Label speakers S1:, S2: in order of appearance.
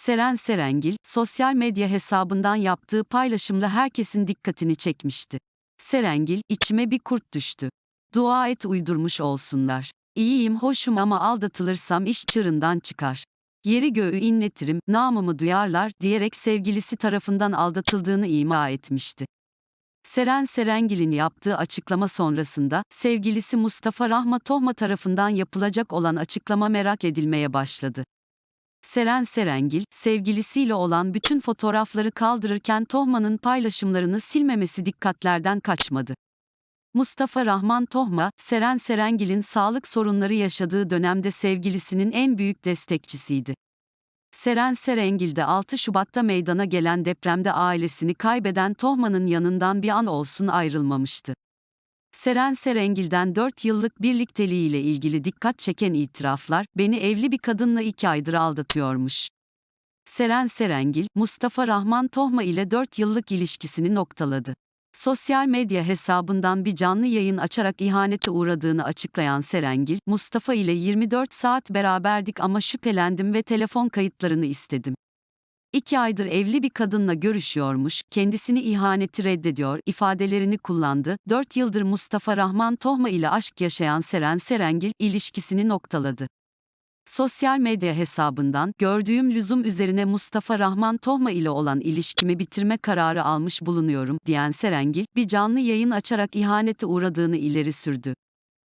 S1: Seren Serengil, sosyal medya hesabından yaptığı paylaşımla herkesin dikkatini çekmişti. Serengil, içime bir kurt düştü. Dua et uydurmuş olsunlar. İyiyim hoşum ama aldatılırsam iş çığırından çıkar. Yeri göğü inletirim, namımı duyarlar diyerek sevgilisi tarafından aldatıldığını ima etmişti. Seren Serengil'in yaptığı açıklama sonrasında, sevgilisi Mustafa Rahma Tohma tarafından yapılacak olan açıklama merak edilmeye başladı. Seren Serengil, sevgilisiyle olan bütün fotoğrafları kaldırırken Tohma'nın paylaşımlarını silmemesi dikkatlerden kaçmadı. Mustafa Rahman Tohma, Seren Serengil'in sağlık sorunları yaşadığı dönemde sevgilisinin en büyük destekçisiydi. Seren Serengil de 6 Şubat'ta meydana gelen depremde ailesini kaybeden Tohma'nın yanından bir an olsun ayrılmamıştı. Seren Serengil'den 4 yıllık birlikteliğiyle ilgili dikkat çeken itiraflar, beni evli bir kadınla 2 aydır aldatıyormuş. Seren Serengil, Mustafa Rahman Tohma ile 4 yıllık ilişkisini noktaladı. Sosyal medya hesabından bir canlı yayın açarak ihanete uğradığını açıklayan Serengil, Mustafa ile 24 saat beraberdik ama şüphelendim ve telefon kayıtlarını istedim. İki aydır evli bir kadınla görüşüyormuş, kendisini ihaneti reddediyor ifadelerini kullandı. 4 yıldır Mustafa Rahman Tohma ile aşk yaşayan Seren Serengil, ilişkisini noktaladı. Sosyal medya hesabından gördüğüm lüzum üzerine Mustafa Rahman Tohma ile olan ilişkimi bitirme kararı almış bulunuyorum diyen Serengil, bir canlı yayın açarak ihanete uğradığını ileri sürdü.